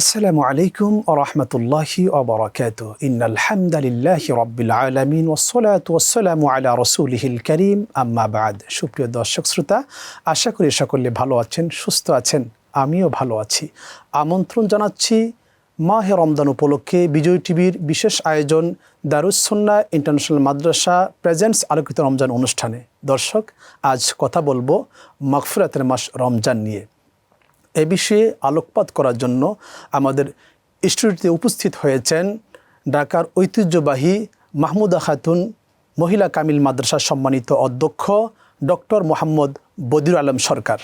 আসসালামু আলাইকুম ও রহমতুল্লাহি ওবরাকাত ইন্নাল হামদালিল্লাহি রব্বিল আলামিন ওয়াসসালাতু ওয়াসসালামু আলা রাসূলিহিল করিম। আম্মা বাদ। সুপ্রিয় দর্শক, শ্রোতা, আশা করি সকলে ভালো আছেন, সুস্থ আছেন, আমিও ভালো আছি। আমন্ত্রণ জানাচ্ছি মাহে রমজান উপলক্ষে বিজয় টিভির বিশেষ আয়োজন দারুসন্না ইন্টারন্যাশনাল মাদ্রাসা প্রেজেন্টস আলোকিত রমজান অনুষ্ঠানে। দর্শক, আজ কথা বলব মগফিরাতের মাস রমজান নিয়ে। এ বিষয়ে আলোকপাত করার জন্য আমাদের স্টুডিওতে উপস্থিত হয়েছেন ঢাকার ঐতিহ্যবাহী মাহমুদা খাতুন মহিলা কামিল মাদ্রাসার সম্মানিত অধ্যক্ষ ডক্টর মোহাম্মদ বদির আলম সরকার।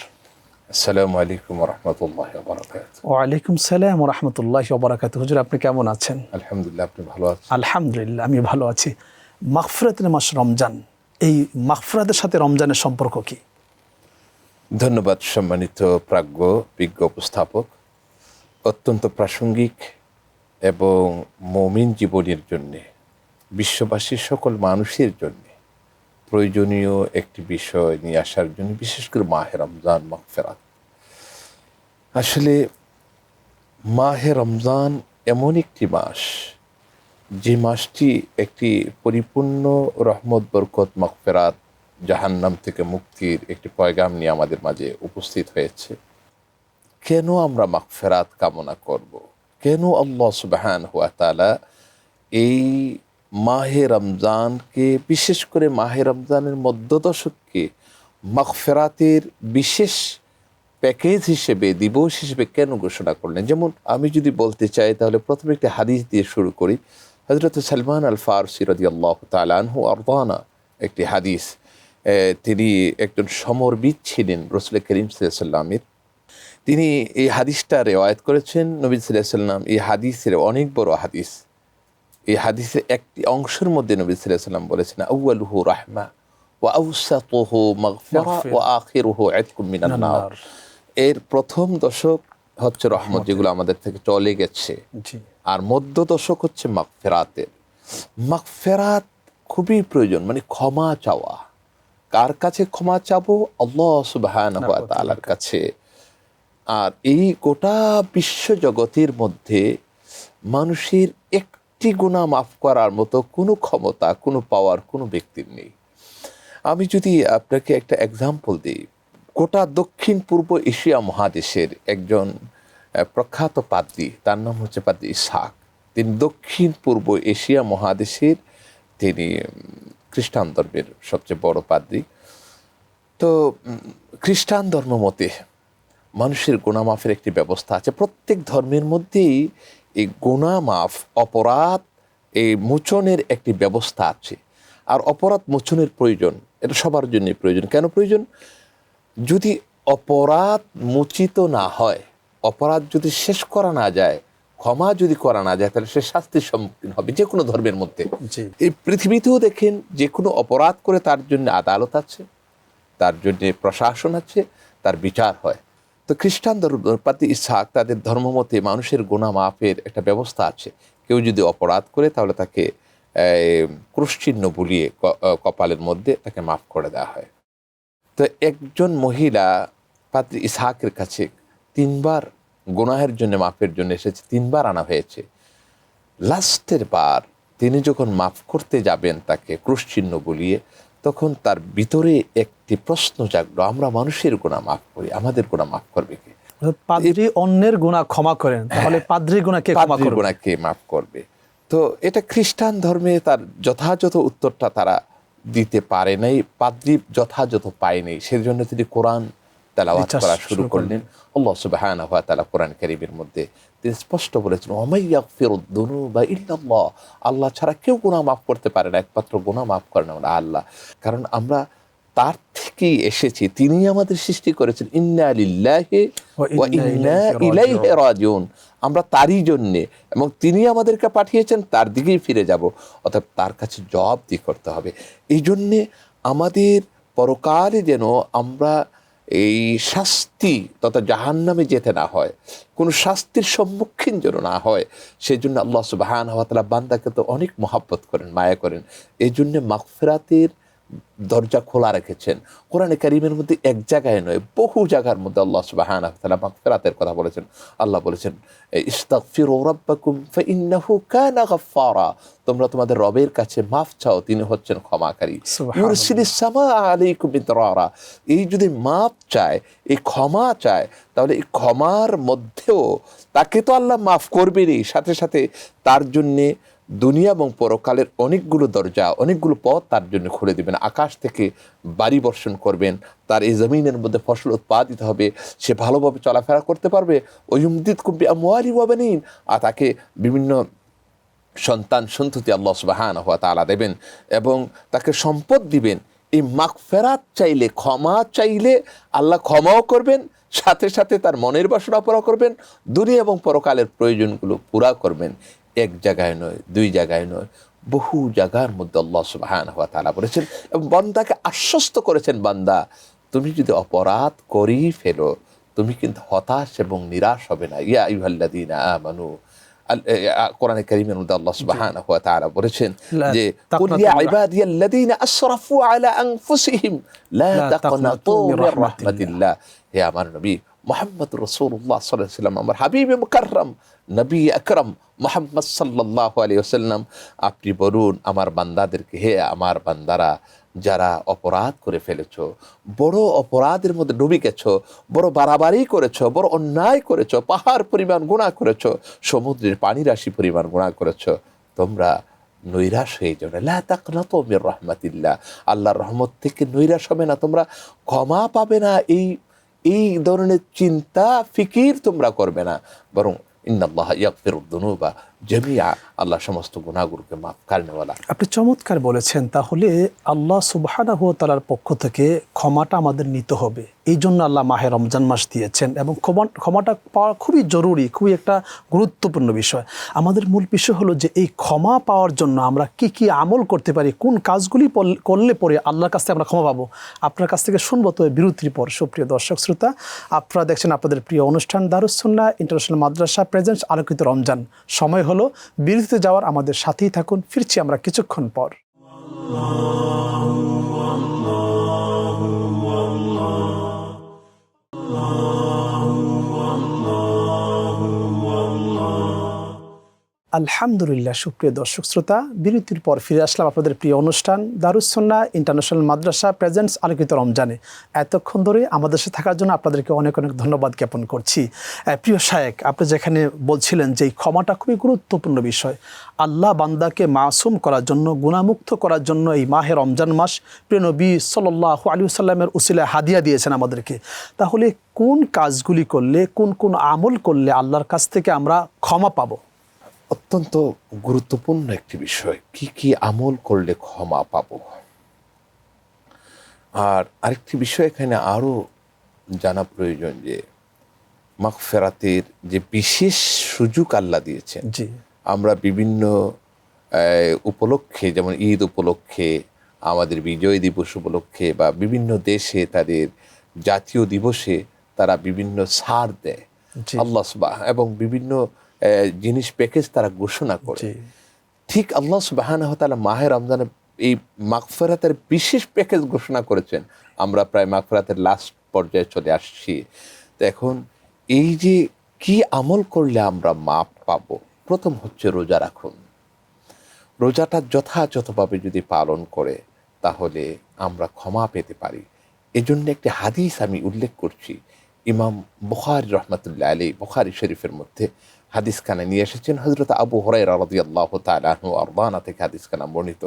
আসসালামু আলাইকুম রহমতুল্লাহ ওয়ালাইকুম সালাম রহমতুল্লাহ ওবরাকাত হুজুর আপনি কেমন আছেন? আলহামদুলিল্লাহ আপনি ভালো আছেন? আলহামদুলিল্লাহ আমি ভালো আছি। মাগফিরাতের মাস রমজান এই মাগফিরাতের সাথে রমজানের সম্পর্ক কি? ধন্যবাদ, সম্মানিত প্রাজ্ঞ, বিজ্ঞ উপস্থাপক। অত্যন্ত প্রাসঙ্গিক এবং মমিন জীবনের জন্যে, বিশ্ববাসীর সকল মানুষের জন্যে প্রয়োজনীয় একটি বিষয় নিয়ে আসার জন্য, বিশেষ করে মাহে রমজান মকফেরাত আসলে মাহে রমজান এমন একটি মাস, যে মাসটি একটি পরিপূর্ণ রহমত, বরকত মকফেরাত জাহান্নাম থেকে মুক্তির একটি পয়গাম নিয়ে আমাদের মাঝে উপস্থিত হয়েছে। কেন আমরা মাগফেরাত কামনা করব। কেন আল্লাহ সুবাহান হুয়া তালা এই মাহে রমজানকে, বিশেষ করে মাহে রমজানের মধ্যদশককে মাগফেরাতের বিশেষ প্যাকেজ হিসেবে, দিবস হিসেবে কেন ঘোষণা করলেন? যেমন আমি যদি বলতে চাই, তাহলে প্রথমে একটি হাদিস দিয়ে শুরু করি। হজরত সালমান আল ফারসি রদি আল্লাহ তালানহু আরদানা, একটি হাদিস। তিনি একজন সমরবিদ ছিলেন রসুল করিম সাল্লামের তিনি এই হাদিসটা রেওয়ায়ত করেছেন নবী সাল্লাম এই হাদিসের অনেক বড় হাদিস। এই হাদিসের একটি অংশের মধ্যে নবী সাল্লাম বলেছেন আউয়ালুহু রাহমা ওয়া আউসাতুহু মাগফিরা ওয়া আখিরুহু এর প্রথম দশক হচ্ছে রহমত যেগুলো আমাদের থেকে চলে গেছে। আর মধ্য দশক হচ্ছে মাগফেরাতের। মাগফেরাত খুবই প্রয়োজন মানে ক্ষমা চাওয়া। কার কাছে ক্ষমা চাবো? আল্লাহ তাআলার কাছে। আর এই গোটা বিশ্ব জগতের মধ্যে মানুষের একটি গুণা মাফ করার মতো কোনো ক্ষমতা কোনো পাওয়ার কোনো ব্যক্তির নেই। আমি যদি আপনাকে একটা এক্সাম্পল দিই গোটা দক্ষিণ পূর্ব এশিয়া মহাদেশের একজন প্রখ্যাত পাদ্রী তার নাম হচ্ছে পাদ্রী ইসাক তিনি দক্ষিণ পূর্ব এশিয়া মহাদেশের তিনি খ্রিস্টান ধর্মের সবচেয়ে বড় পাদ্রী। তো খ্রিস্টান ধর্ম মতে মানুষের গুণামাফের একটি ব্যবস্থা আছে। প্রত্যেক ধর্মের মধ্যেই এই গুণামাফ অপরাধ, এই মোচনের একটি ব্যবস্থা আছে। আর অপরাধ মোচনের প্রয়োজন, এটা সবার জন্য প্রয়োজন। কেন প্রয়োজন? যদি অপরাধ মোচিত না হয়, অপরাধ যদি শেষ করা না যায় ক্ষমা যদি করা না যায় তাহলে সে শাস্তির সম্মুখীন হবে যে কোনো ধর্মের মধ্যে। এই পৃথিবীতেও দেখেন যে কোনো অপরাধ করে তার জন্য আদালত আছে তার জন্য প্রশাসন আছে তার বিচার হয়। তো খ্রিস্টান ধর্মপাতি ইসাক তাদের ধর্মমতে মানুষের গোনা মাফের একটা ব্যবস্থা আছে। কেউ যদি অপরাধ করে তাহলে তাকে ক্রুশচিহ্ন বুলিয়ে কপালের মধ্যে তাকে মাফ করে দেওয়া হয়। তো একজন মহিলা পাত্রী ইসাহাকের কাছে তিনবার গুনাহের জন্য মাফের জন্য এসেছে তিনবার আনা হয়েছে। লাস্টের বার তিনি যখন মাফ করতে যাবেন তাকে ক্রুশচিহ্ন বলিয়ে তখন তার ভিতরে একটি প্রশ্ন জাগলো আমরা মানুষের গোনা মাফ করি আমাদের গোনা মাফ করবে কে? পাদ্রি অন্যের গুণা ক্ষমা করেন তাহলে পাদ্রির গুণা কে ক্ষমা পাদ্রীর করবে? গুণা কে মাফ করবে? তো এটা খ্রিস্টান ধর্মে তার যথাযথ উত্তরটা তারা দিতে পারে নাই পাদ্রি যথাযথ পায় নাই সেজন্য তিনি কোরআন তেলাওয়াত করা শুরু করলেন। আল্লাহ সুবহানাহু ওয়া তাআলা কোরআন কারীমের মধ্যে তিনি স্পষ্ট বলেছেন ওমাই ইয়াগফিরুদ দুনুবা ইল্লাল্লাহ। আল্লাহ ছাড়া কেউ গুনাহ মাফ করতে পারে না একমাত্র গুনাহ মাফ করেন আমরা আল্লাহ। কারণ আমরা তার থেকেই এসেছি তিনি আমাদের সৃষ্টি করেছেন। ইন্না লিল্লাহি ইন্না ইলাইহি রাজিউন। আমরা তারই জন্যে এবং তিনি আমাদেরকে পাঠিয়েছেন তার দিকেই ফিরে যাব। অর্থাৎ তার কাছে জবাব দিয়ে করতে হবে। এই জন্যে আমাদের পরকালে যেন আমরা এই শাস্তি তথা জাহান নামে যেতে না হয়, কোনো শাস্তির সম্মুখীন যেন না হয় সেই জন্য আল্লাহ সুবাহান হওয়া তালা বান্দাকে তো অনেক মহাব্বত করেন, মায়া করেন। এই জন্যে মাগফিরাতের দরজা খোলা রেখেছেন। কোরআনে কারিমের মধ্যে এক জায়গায় নয় বহু জায়গার মধ্যে আল্লাহ সুবহানাহু ওয়া তাআলা মাগফিরাতের কথা বলেছেন। আল্লাহ বলেছেন ইস্তাগফিরু রাব্বাকুম ফাইন্নাহু কানা গাফফারা। তোমরা তোমাদের রবের কাছে মাফ চাও তিনি হচ্ছেন ক্ষমাকারী। ইউরসিলিস সামা আলাইকুম মিদরারা এই যদি মাফ চায় এই ক্ষমা চায় তাহলে এই ক্ষমার মধ্যেও তাকে তো আল্লাহ মাফ করবেনই। সাথে সাথে তার জন্যে দুনিয়া এবং পরকালের অনেকগুলো দরজা, অনেকগুলো পথ তার জন্য খুলে দিবেন। আকাশ থেকে বাড়ি বর্ষণ করবেন। তার এই জমিনের মধ্যে ফসল উৎপাদিত হবে। সে ভালোভাবে চলাফেরা করতে পারবে। ওইমদিত কুম্বি আমওয়ালি ওয়াবানিন আর তাকে বিভিন্ন সন্তান সন্ততি আল্লাহ সুবাহান হওয়া তালা দেবেন এবং তাকে সম্পদ দিবেন। এই মাগফেরাত চাইলে, ক্ষমা চাইলে আল্লাহ ক্ষমাও করবেন, সাথে সাথে তার মনের বাসনা পুরা করবেন, দুনিয়া এবং পরকালের প্রয়োজনগুলো পুরা করবেন। এক জায়গায় নয় দুই জায়গায় নয় বহু জায়গার মধ্যে আল্লাহ সুবাহান হওয়া তালা বলেছেন এবং বান্দাকে আশ্বস্ত করেছেন বান্দা তুমি যদি অপরাধ করেই ফেলো তুমি কিন্তু হতাশ এবং নিরাশ হবে না। ইয়া ইউহাল্লাদিনা আমানু কোরআনে কারিমের মধ্যে আল্লাহ সুবহানাহু ওয়া তাআলা বলেছেন যে তাকনাতু কুল ইয়া ইবাদিয়াল্লাযীনা আসরাফু আলা আনফুসিহিম লা তাকনাতু মির রাহমাতিল্লাহ। রাহমাতিল্লাহ হে আমার নবী মুহাম্মদ রাসূলুল্লাহ সাল্লাল্লাহু আলাইহি আমার হাবিবে মুকাররম নবী আকরাম মুহাম্মদ সাল্লাল্লাহু আলাইহি ওয়াসাল্লাম, আপনি বলুন, আমার বান্দাদেরকে হে আমার বান্দারা, যারা অপরাধ করে ফেলেছো, বড় অপরাধের মধ্যে ডুবে গেছো, বড় বাড়াবাড়ি করেছ, বড় অন্যায় করেছ, পাহাড় পরিমাণ গুণা করেছ, সমুদ্রের পানি রাশি পরিমাণ গুণা করেছ, তোমরা নৈরাশ হয়ে যাও না। লা তাকনাতু মির রাহমাতিল্লাহ। আল্লাহর রহমত থেকে নৈরাশ হবে না, তোমরা ক্ষমা পাবে না। এই এই ধরনের চিন্তা, ফিকির তোমরা করবে না। বরং إن الله يغفر الذنوب. জামিআ আল্লাহ সমস্ত গুনাহগুলোকে মাফ করনেওয়ালা আপনি চমৎকার বলেছেন, তাহলে আল্লাহ সুবাহানাহু তালার পক্ষ থেকে ক্ষমাটা আমাদের নিতে হবে। এই জন্য আল্লাহ মাহে রমজান মাস দিয়েছেন এবং ক্ষমা, ক্ষমাটা পাওয়া খুবই জরুরি, খুবই একটা গুরুত্বপূর্ণ বিষয়। আমাদের মূল বিষয় হলো যে, এই ক্ষমা পাওয়ার জন্য আমরা কি কি আমল করতে পারি, কোন কাজগুলি করলে পরে আল্লাহর কাছ থেকে আমরা ক্ষমা পাবো, আপনার কাছ থেকে শুনব তো বিরতির পর। সুপ্রিয় দর্শক, শ্রোতা, আপনারা দেখছেন আপনাদের প্রিয় অনুষ্ঠান দারুসন্না ইন্টারন্যাশনাল মাদ্রাসা প্রেজেন্টস আলোকিত রমজান। সময় হলো বিরতিতে যাওয়ার আমাদের সাথেই থাকুন ফিরছি আমরা কিছুক্ষণ পর। আলহামদুলিল্লাহ, সুপ্রিয় দর্শক শ্রোতা, বিরতির পর ফিরে আসলাম আপনাদের প্রিয় অনুষ্ঠান দারুসন্না ইন্টারন্যাশনাল মাদ্রাসা প্রেজেন্টস আলোকিত রমজানে। এতক্ষণ ধরে আমাদের সাথে থাকার জন্য আপনাদেরকে অনেক অনেক ধন্যবাদ জ্ঞাপন করছি। প্রিয় শায়েক, আপনি যেখানে বলছিলেন যে এই ক্ষমাটা খুবই গুরুত্বপূর্ণ বিষয়। আল্লাহ বান্দাকে মাসুম করার জন্য গুণামুক্ত করার জন্য এই মাহে রমজান মাস প্রিয় নবী সাল্লাহ আলী সাল্লামের উসিলায় হাদিয়া দিয়েছেন আমাদেরকে। তাহলে কোন কাজগুলি করলে, কোন কোন আমল করলে আল্লাহর কাছ থেকে আমরা ক্ষমা পাবো? অত্যন্ত গুরুত্বপূর্ণ একটি বিষয়। কি কি আমল করলে ক্ষমা পাব? আর আরেকটি বিষয় এখানে আরও জানা প্রয়োজন যে মাগফেরাতের যে বিশেষ সুযোগ আল্লাহ দিয়েছেন আমরা বিভিন্ন উপলক্ষে যেমন ঈদ উপলক্ষে আমাদের বিজয় দিবস উপলক্ষে বা বিভিন্ন দেশে তাদের জাতীয় দিবসে তারা বিভিন্ন ছাড় দেয়। আল্লাহ এবং বিভিন্ন জিনিস প্যাকেজ তারা ঘোষণা করে। ঠিক আল্লাহ সুবাহ মাহের রমজানের এই মাগফেরাতের বিশেষ প্যাকেজ ঘোষণা করেছেন। আমরা প্রায় মাগফেরাতের লাস্ট পর্যায়ে চলে আসছি। তো এখন এই যে কি আমল করলে আমরা মাপ পাব? প্রথম হচ্ছে রোজা রাখুন। রোজাটা যথাযথভাবে যদি পালন করে তাহলে আমরা ক্ষমা পেতে পারি। এজন্য একটি হাদিস আমি উল্লেখ করছি। ইমাম বুখারি রহমতুল্লাহ আলী বুখারি শরীফের মধ্যে হাদিস খানা নিয়ে এসেছেন হজরত আবু হরাই রাদি আল্লাহ তালু আরবানা থেকে হাদিস খানা বর্ণিত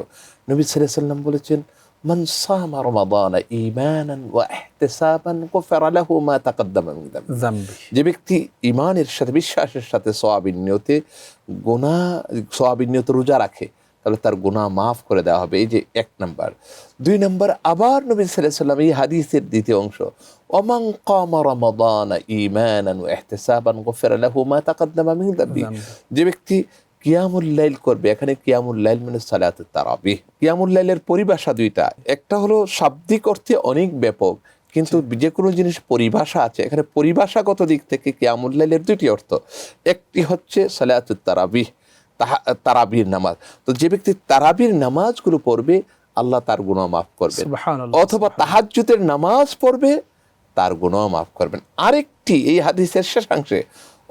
নবী সাল্লাহ সাল্লাম বলেছেন من صام رمضان إيمانا واحتسابا غفر له ما تقدم من ذنبه জাম্বি যে ব্যক্তি ইমানের সাথে বিশ্বাসের সাথে সোয়াবিন নিয়তে গোনা সোয়াবিন নিয়তে রোজা রাখে তাহলে তার গুনাহ মাফ করে দেওয়া হবে এই যে এক নাম্বার দুই নাম্বার আবার নবী সাল্লাল্লাহু সাল্লাম এই হাদিসের দ্বিতীয় অংশ ওমান কামা রমাদান ঈমানান ওয়া ইহতিসাবান গুফিরা লাহু মা তাকদ্দামা মিন যামবি যে ব্যক্তি কিয়ামুল লাইল করবে এখানে কিয়ামুল লাইল মানে সালাতুত তারাবিহ কিয়ামুল লাইলের পরিভাষা দুইটা। একটা হলো শাব্দিক অর্থে অনেক ব্যাপক কিন্তু যে কোনো জিনিস পরিভাষা আছে এখানে পরিভাষাগত দিক থেকে কিয়ামুল লাইলের দুইটি অর্থ। একটি হচ্ছে সালাতুত তারাবিহ তাহা তারাবির নামাজ। তো যে ব্যক্তি তারাবির নামাজগুলো পড়বে আল্লাহ তার গুনাহ মাফ করবে অথবা তাহাজ্জুদের নামাজ পড়বে তার গুণও মাফ করবেন। আরেকটি এই হাদিসের শেষাংশে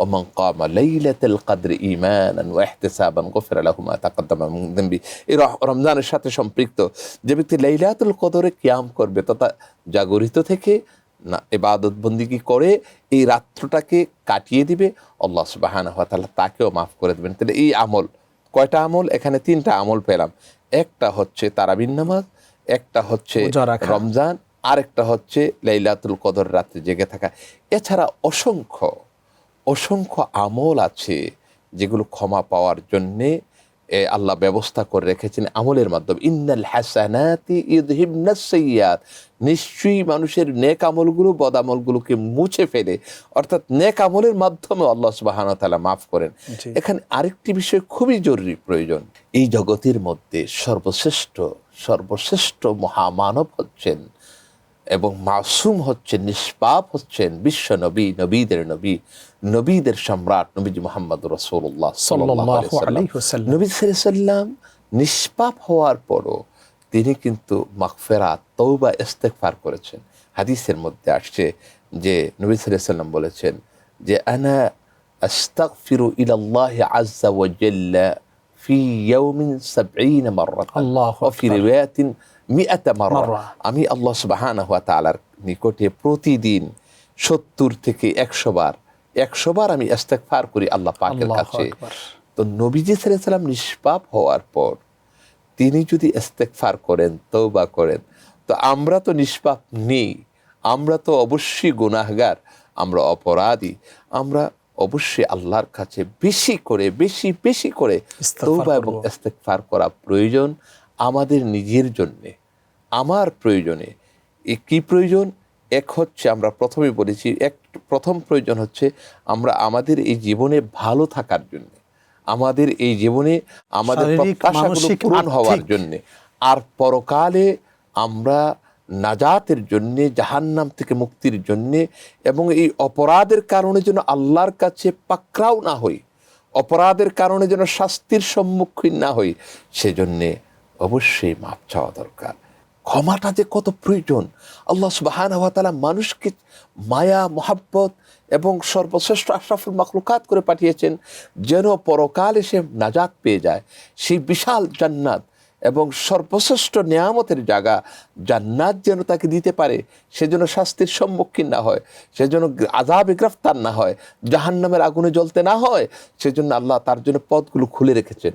ওমান কামা লাইলাতুল কদর ঈমানান ওয়া ইহতিসাবান গুফিরা লাহু মা তাকদ্দামা মিন যামবি। এই রমজানের সাথে সম্পৃক্ত যে ব্যক্তি লাইলাতুল কদরে কিয়াম করবে তথা জাগরিত থেকে না ইবাদত বন্দিগি করে এই রাত্রটাকে কাটিয়ে দিবে আল্লাহ সুবহানাহু ওয়া তাআলা তাকেও মাফ করে দেবেন। তাহলে এই আমল কয়টা আমল? এখানে তিনটা আমল পেলাম। একটা হচ্ছে তারাবিন নামাজ একটা হচ্ছে রমজান আরেকটা হচ্ছে লাইলাতুল কদর রাত্রে জেগে থাকা। এছাড়া অসংখ্য অসংখ্য আমল আছে যেগুলো ক্ষমা পাওয়ার জন্যে আল্লাহ ব্যবস্থা করে রেখেছেন আমলের মাধ্যমে। ইন্নাল হাসানাতি ইউযহিবনাস সাইয়্যাত নিশ্চয়ই মানুষের নেক আমলগুলো বদ আমলগুলোকে মুছে ফেলে। অর্থাৎ নেক আমলের মাধ্যমে আল্লাহ সুবহানাহু তালা মাফ করেন। এখানে আরেকটি বিষয় খুবই জরুরি প্রয়োজন। এই জগতের মধ্যে সর্বশ্রেষ্ঠ সর্বশ্রেষ্ঠ মহামানব হচ্ছেন এবং মাসুম হচ্ছেন নিষ্পাপ হচ্ছেন বিশ্ব নবী নবীদের নবী নবীদের সম্রাট নবীজি মোহাম্মদ রসুল্লাহ সাল্লাল্লাহু আলাইহি ওয়াসাল্লাম। নবী সাল্লাম নিষ্পাপ হওয়ার পরও তিনি কিন্তু মাগফেরাত তৌবা ইস্তেগফার করেছেন। হাদিসের মধ্যে আসছে যে নবী সাল্লাম বলেছেন যে আনা আস্তাগফিরু ইলাল্লাহ আজ্জা ওয়া জাল্লা ফি ইয়াউমিন 70 মাররাতান আল্লাহু ফি রিওয়ায়াতিন মিআতা মাররা। আমি আল্লাহ সুবহানাহু ওয়া তাআলার নিকটে প্রতিদিন সত্তর থেকে একশো বার একশো বার আমি ইস্তেগফার করি আল্লাহ পাকের কাছে। তো নবীজি সাল্লাম নিষ্পাপ হওয়ার পর তিনি যদি ইস্তেগফার করেন তৌবা করেন তো আমরা তো নিষ্পাপ নেই। আমরা তো অবশ্যই গুনাহগার আমরা অপরাধী। আমরা অবশ্যই আল্লাহর কাছে বেশি করে বেশি বেশি করে তৌবা এবং করব। ইস্তেগফার করা প্রয়োজন আমাদের নিজের জন্যে। আমার প্রয়োজনে। এ কি প্রয়োজন? এক হচ্ছে আমরা প্রথমে বলেছি এক প্রথম প্রয়োজন হচ্ছে আমরা আমাদের এই জীবনে ভালো থাকার জন্য আমাদের এই জীবনে আমাদের প্রত্যাশাগুলো পূরণ হওয়ার জন্য। আর পরকালে আমরা নাজাতের জন্যে জাহান্নাম থেকে মুক্তির জন্যে এবং এই অপরাধের কারণে যেন আল্লাহর কাছে পাকড়াও না হই অপরাধের কারণে যেন শাস্তির সম্মুখীন না হই সেজন্যে অবশ্যই মাপ চাওয়া দরকার। ক্ষমাটা যে কত প্রয়োজন। আল্লাহ সুবাহান তাআলা মানুষকে মায়া, মোহাব্বত এবং সর্বশ্রেষ্ঠ আশরাফুল মাখলুকাত করে পাঠিয়েছেন যেন পরকালে সে নাজাত পেয়ে যায়। সেই বিশাল জান্নাত এবং সর্বশ্রেষ্ঠ নিয়ামতের জায়গা জান্নাত যেন তাকে দিতে পারে, সেজন্য শাস্তির সম্মুখীন না হয়, সেজন্য আজাবে গ্রেফতার না হয়, জাহান্নামের আগুনে জ্বলতে না হয়, সেজন্য আল্লাহ তার জন্য পথগুলো খুলে রেখেছেন,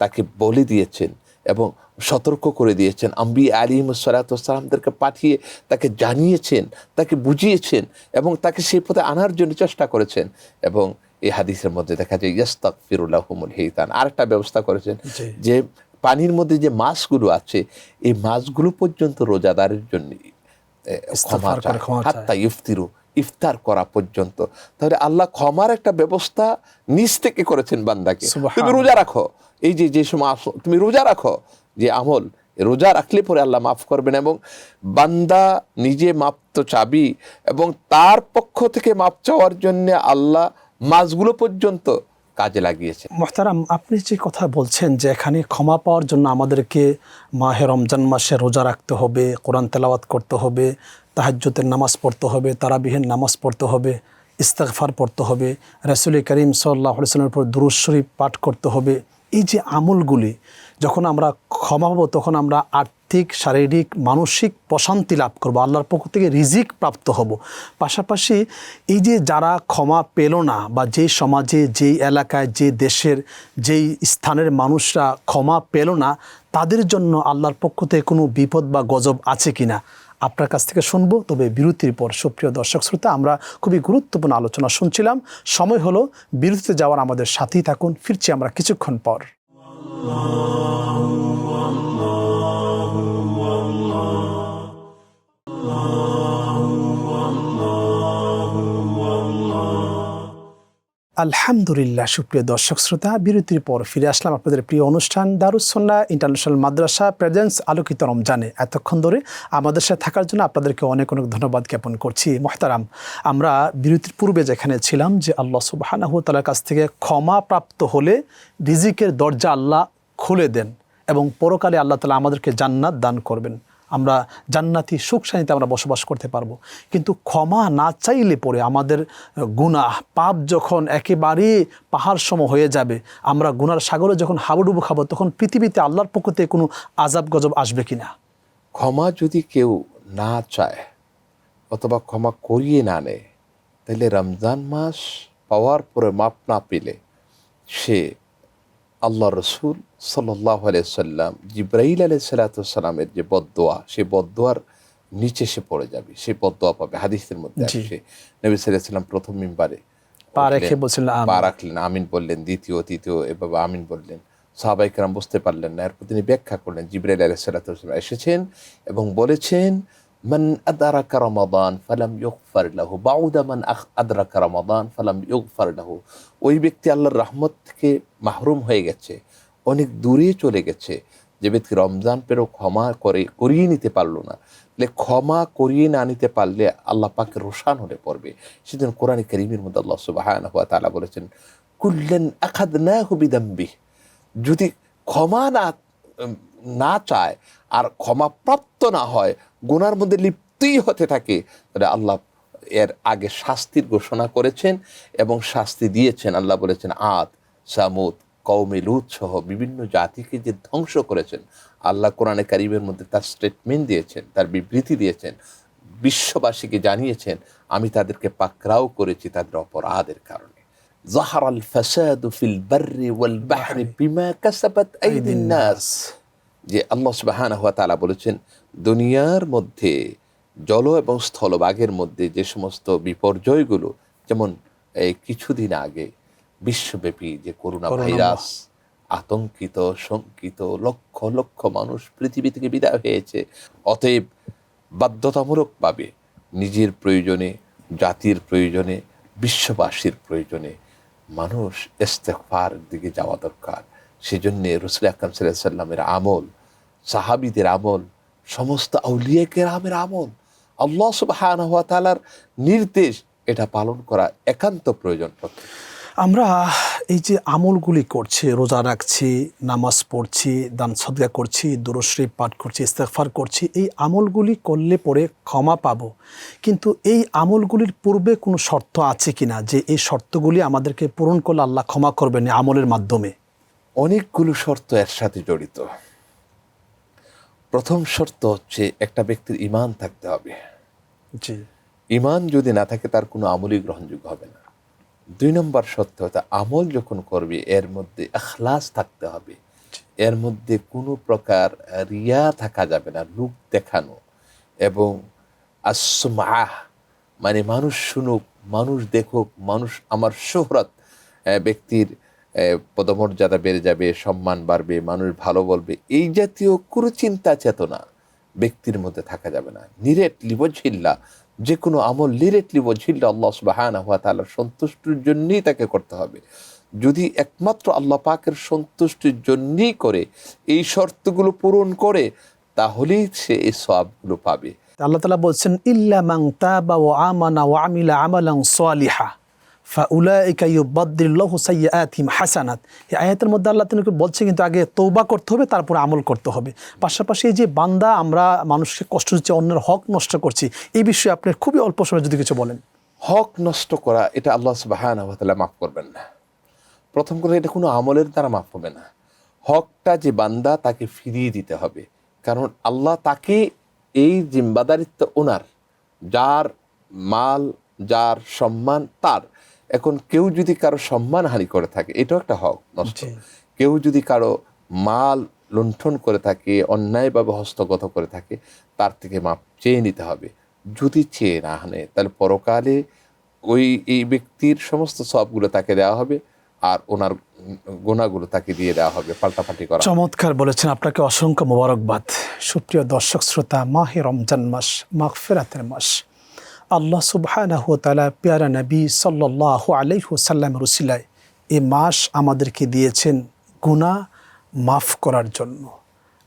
তাকে বলে দিয়েছেন। এবং সতর্ক করে দিয়েছেন। আম্বি আলিম সালাতামদেরকে পাঠিয়ে তাকে জানিয়েছেন তাকে বুঝিয়েছেন এবং তাকে সেই পথে আনার জন্য চেষ্টা করেছেন এবং এই হাদিসের মধ্যে দেখা যায় ইস্তাক ফিরুল্লাহমুল হেইতান। আরেকটা ব্যবস্থা করেছেন যে পানির মধ্যে যে মাছগুলো আছে এই মাছগুলো পর্যন্ত রোজাদারের জন্য ক্ষমা হাত্তা ইফতিরু ইফতার করা পর্যন্ত। তাহলে আল্লাহ ক্ষমার একটা ব্যবস্থা নিজ থেকে করেছেন বান্দাকে। তুমি রোজা রাখো এই যে যে সময় তুমি রোজা রাখো, যে আমল, রোজা রাখলে পরে আল্লাহ মাফ করবেন এবং বান্দা নিজে মাপ তো চাবি এবং তার পক্ষ থেকে মাপ চাওয়ার জন্য আল্লাহ মাছগুলো পর্যন্ত কাজে লাগিয়েছে। মোহতারাম, আপনি যে কথা বলছেন যে এখানে ক্ষমা পাওয়ার জন্য আমাদেরকে মাহে রমজান মাসে রোজা রাখতে হবে, কোরআন তেলাওয়াত করতে হবে তাহাজ্জুতের নামাজ পড়তে হবে তারাবিহীন নামাজ পড়তে হবে, ইস্তেগফার পড়তে হবে, রাসুল করিম সাল্লাহ সাল্লামের উপর দুরুজ শরীফ পাঠ করতে হবে এই যে আমলগুলি, যখন আমরা ক্ষমা পাবো, তখন আমরা আর্থিক, শারীরিক, মানসিক প্রশান্তি লাভ করব, আল্লাহর পক্ষ থেকে রিজিক প্রাপ্ত হব। পাশাপাশি এই যে যারা ক্ষমা পেল না বা যেই সমাজে যেই এলাকায়, যে দেশের যেই স্থানের মানুষরা ক্ষমা পেল না, তাদের জন্য আল্লাহর পক্ষ থেকে কোনো বিপদ বা গজব আছে কিনা? আপনার কাছ থেকে শুনব। তবে বিরতির পর সুপ্রিয় দর্শক শ্রোতা, আমরা খুবই গুরুত্বপূর্ণ আলোচনা শুনছিলাম। সময় হলো, বিরতিতে যাওয়ার আমাদের সাথেই থাকুন। ফিরছি আমরা কিছুক্ষণ পর। আলহামদুলিল্লাহ, সুপ্রিয় দর্শক শ্রোতা, বিরতির পর ফিরে আসলাম আপনাদের প্রিয় অনুষ্ঠান দারুসন্না ইন্টারন্যাশনাল মাদ্রাসা প্রেজেন্স আলোকিত রমজানে। এতক্ষণ ধরে আমাদের সাথে থাকার জন্য আপনাদেরকে অনেক অনেক ধন্যবাদ জ্ঞাপন করছি। মহতারাম, আমরা বিরতির পূর্বে যেখানে ছিলাম যে আল্লাহ সুবাহানাহু তালার কাছ থেকে ক্ষমা প্রাপ্ত হলে রিজিকের দরজা আল্লাহ খুলে দেন এবং পরকালে আল্লাহ তালা আমাদেরকে জান্নাত দান করবেন। আমরা জান্নাতি সুখ শান্তিতে আমরা বসবাস করতে পারব। কিন্তু ক্ষমা না চাইলে পরে আমাদের গুনাহ, পাপ যখন একেবারে পাহাড় সম হয়ে যাবে, আমরা গুনার সাগরে যখন হাবুডুবু খাব, তখন পৃথিবীতে আল্লাহর পক্ষ থেকে কোনো আজাব গজব আসবে কি না ক্ষমা যদি কেউ না চায় অথবা ক্ষমা করিয়ে না নেয়, তাহলে রমজান মাস পাওয়ার পরে মাপ না পেলে সে আল্লাহ রসুল সাল্লাহ সাল্লাম জিব্রাহিল আলাই সাল্লাতামের যে বদোয়া সে বদোয়ার নিচে সে পড়ে যাবে সে বদোয়া পাবে হাদিসের মধ্যে জি। আসে নবী সাল্লাম প্রথম মিম্বারে পা রেখে বলছিলেন আমিন। পা রাখলেন আমিন বললেন দ্বিতীয় তৃতীয় এভাবে আমিন বললেন সাহাবাইকরাম বুঝতে পারলেন না এরপর তিনি ব্যাখ্যা করলেন জিব্রাইল আলাইসাল্লাম এসেছেন এবং বলেছেন মান আদারাকা রমাদান ফালাম ইউগফার লাহু বাউদা মান আদরাকা রমাদান ফালাম ইউগফার লাহু ওই ব্যক্তি আল্লাহর রহমত থেকে মাহরুম হয়ে গেছে। অনেক দূরে চলে গেছে। যে ব্যক্তি রমজান পেরো ক্ষমা করে করিয়ে নিতে পারল না। ক্ষমা করিয়ে না নিতে পারলে আল্লাহ পাকে রোশান হলে পড়বে। সেজন্য কোরআন করিমের মধ্যে আল্লাহ সুবাহ তাআলা বলেছেন, কুল্লেন আখাদ না হুবিদাম্বি যদি ক্ষমা না না চায় আর ক্ষমা প্রাপ্ত না হয় গুনার মধ্যে লিপ্তই হতে থাকে। তাহলে আল্লাহ এর আগে শাস্তির ঘোষণা করেছেন এবং শাস্তি দিয়েছেন। আল্লাহ বলেছেন, আদ, সামুদ কৌমে লুত সহ বিভিন্ন জাতিকে যে ধ্বংস করেছেন, আল্লাহ কোরআনে কারিমের মধ্যে তার স্টেটমেন্ট দিয়েছেন, তার বিবৃতি দিয়েছেন, বিশ্ববাসীকে জানিয়েছেন, আমি তাদেরকে পাকরাও করেছি তাদের অপরাধের কারণে। জাহার আল ফাসাদ ফিল বাররি ওয়াল বাহরি বিমা কাসাবাত আইদিন যে আল্লাহ সুবহানাহু ওয়া বলেছেন দুনিয়ার মধ্যে জল এবং স্থলভাগের মধ্যে যে সমস্ত বিপর্যয়গুলো যেমন এই কিছুদিন আগে বিশ্বব্যাপী যে করোনা ভাইরাস আতঙ্কিত শঙ্কিত লক্ষ লক্ষ মানুষ পৃথিবী থেকে বিদায় হয়েছে অতএব বাধ্যতামূলকভাবে নিজের প্রয়োজনে জাতির প্রয়োজনে বিশ্ববাসীর প্রয়োজনে মানুষ ইস্তেফার দিকে যাওয়া দরকার। সেজন্যে রসুল আকরাম সাল্লামের আমল সাহাবিদের আমল সমস্ত আউলিয়াকের আমের আমল। আল্লাহ সুবহানাহু হওয়া তাআলার নির্দেশ এটা পালন করা একান্ত প্রয়োজন আমরা এই যে আমলগুলি করছি রোজা রাখছি নামাজ পড়ছি দান সদগা করছি দুরশ্রী পাঠ করছি ইস্তেগফার করছি এই আমলগুলি করলে পরে ক্ষমা পাবো। কিন্তু এই আমলগুলির পূর্বে কোনো শর্ত আছে কি না যে এই শর্তগুলি আমাদেরকে পূরণ করলে আল্লাহ ক্ষমা করবেন আমলের মাধ্যমে? অনেকগুলো শর্ত এর সাথে জড়িত। প্রথম শর্ত হচ্ছে একটা ব্যক্তির ইমান থাকতে হবে। জি। ইমান যদি না থাকে তার কোনো আমলই গ্রহণযোগ্য হবে না। দুই নম্বর সত্য হতে আমল যখন করবে এর মধ্যে এখলাস থাকতে হবে। এর মধ্যে কোনো প্রকার রিয়া থাকা যাবে না লুক দেখানো। এবং আসমাহ মানে মানুষ শুনুক মানুষ দেখুক মানুষ আমার শোহরত ব্যক্তির পদমর্যাদা বেড়ে যাবে, সম্মান বাড়বে, মানুষ ভালো বলবে। এই জাতীয় কোনো চিন্তা চেতনা ব্যক্তির মধ্যে থাকা যাবে না। নিরেটলি বঝিল্লা যে কোনো আমল লিরেটলি বঝিল্লা আল্লাহ সুবাহান হওয়া তাহলে সন্তুষ্টির জন্যই তাকে করতে হবে। যদি একমাত্র আল্লাহ পাকের সন্তুষ্টির জন্যই করে, এই শর্তগুলো পূরণ করে, তাহলেই সে এই সবগুলো পাবে। আল্লাহ তালা বলছেন, ইল্লা মাং তাবা ও আমানা ও আমিলা আমালাং সালিহা। ফাউলাইকা ইউবাদদিল্লাহু সাইয়্যাতিহিম হাসানাত। এই আয়াতের মধ্যে আল্লাহ তিনি বলছে? কিন্তু আগে তৌবা করতে হবে, তারপরে আমল করতে হবে। পাশাপাশি যে বান্দা, আমরা মানুষকে কষ্ট দিচ্ছি, অন্যের হক নষ্ট করছি, এই বিষয়ে আপনি খুবই অল্প সময় যদি কিছু বলেন। হক নষ্ট করা, এটা আল্লাহ সুবাহান মাফ করবেন না। প্রথম কথা, এটা কোনো আমলের দ্বারা মাফ হবে না। হকটা যে বান্দা, তাকে ফিরিয়ে দিতে হবে। কারণ আল্লাহ তাকে এই জিম্বাদারিত্ব ওনার, যার মাল, যার সম্মান, তার। এখন কেউ যদি কারও সম্মান হানি করে থাকে এটাও একটা হক নষ্ট। কেউ যদি কারও মাল লুণ্ঠন করে থাকে অন্যায়ভাবে হস্তগত করে থাকে তার থেকে মাপ চেয়ে নিতে হবে। যদি চেয়ে না আনে তাহলে পরকালে ওই এই ব্যক্তির সমস্ত সবগুলো তাকে দেওয়া হবে আর ওনার গোনাগুলো তাকে দিয়ে দেওয়া হবে পাল্টাপাল্টি করা চমৎকার বলেছেন আপনাকে অসংখ্য মোবারকবাদ। সুপ্রিয় দর্শক শ্রোতা মাহে রমজান মাস মাগফিরাতের মাস। আল্লাহ সুবহানাহু ওয়া তাআলা পেয়ারা নবী সাল্লাল্লাহু আলাইহি ওয়াসাল্লাম রুসিলায় এই মাস আমাদেরকে দিয়েছেন গুনাহ মাফ করার জন্য।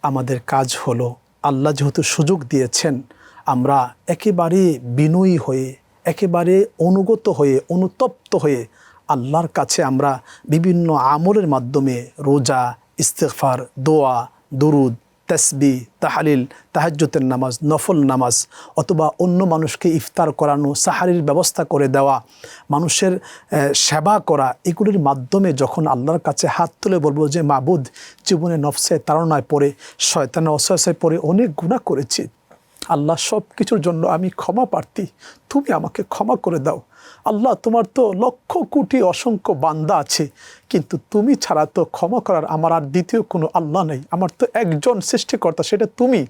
আমাদের কাজ হলো আল্লাহ যেহেতু সুযোগ দিয়েছেন, আমরা একেবারে বিনয়ী হয়ে, একেবারে অনুগত হয়ে, অনুতপ্ত হয়ে আল্লাহর কাছে আমরা বিভিন্ন আমলের মাধ্যমে রোজা ইস্তেফার দোয়া, দুরুদ তসবি, তাহালিল তাহাজ্জুতের নামাজ, নফল নামাজ অথবা অন্য মানুষকে ইফতার করানো, সাহারির ব্যবস্থা করে দেওয়া, মানুষের সেবা করা, এগুলির মাধ্যমে যখন আল্লাহর কাছে হাত তুলে বলব যে, মাবুদ, জীবনে নফসে তাড়নায় পড়ে, শয়তানের অসহায় পড়ে অনেক গুণা করেছি। আল্লাহ সব কিছুর জন্য আমি ক্ষমা প্রার্থী। তুমি আমাকে ক্ষমা করে দাও। আল্লাহ তোমার তো লক্ষ কোটি অসংখ্য বান্দা আছে, কিন্তু তুমি ছাড়া তো ক্ষমা করার আমার আর দ্বিতীয় কোনো আল্লাহ নেই। আমার তো একজন সৃষ্টিকর্তা, সেটা তুমি।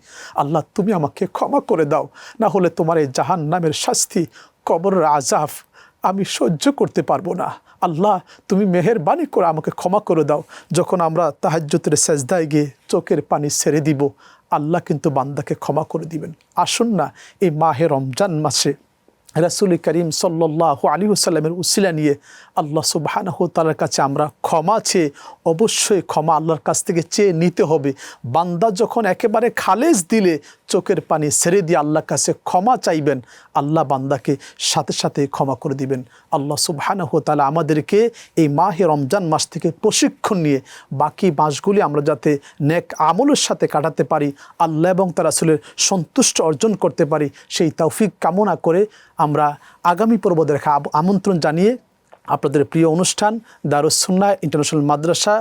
আল্লাহ, তুমি আমাকে ক্ষমা করে দাও। না হলে তোমার এই জাহান নামের শাস্তি কবর আজাব আমি সহ্য করতে পারব না। আল্লাহ, তুমি মেহেরবানি করে আমাকে ক্ষমা করে দাও। যখন আমরা তাহাজ্যতের সেজদায় গিয়ে চোখের পানি ছেড়ে দিব, আল্লাহ কিন্তু বান্দাকে ক্ষমা করে দিবেন। আসুন না এই মাহে রমজান মাসে রাসুল করিম সাল্লাহ আলী ওসাল্লামের উসিলা নিয়ে আল্লাহ সুবাহানহ তালার কাছে আমরা ক্ষমা চেয়ে, অবশ্যই ক্ষমা আল্লাহর কাছ থেকে চেয়ে নিতে হবে। বান্দা যখন একেবারে খালেজ দিলে চোখের পানি ছেড়ে দিয়ে আল্লাহর কাছে ক্ষমা চাইবেন, আল্লাহ বান্দাকে সাথে সাথে ক্ষমা করে দিবেন। আল্লাহ সুবাহানহ তালা আমাদেরকে এই মাহে রমজান মাস থেকে প্রশিক্ষণ নিয়ে বাকি মাসগুলি আমরা যাতে নেক আমলের সাথে কাটাতে পারি, আল্লাহ এবং তার আসলে সন্তুষ্ট অর্জন করতে পারি, সেই তৌফিক কামনা করে আমরা আগামী পর্ব দেখা আমন্ত্রণ জানিয়ে আপনাদের প্রিয় অনুষ্ঠান দারুসুন্না ইন্টারন্যাশনাল মাদ্রাসা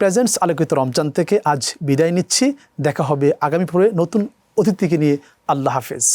প্রেজেন্টস আলোকিত রমজান থেকে আজ বিদায় নিচ্ছি। দেখা হবে আগামী পর্বে নতুন অতিথিকে নিয়ে আল্লাহ হাফেজ।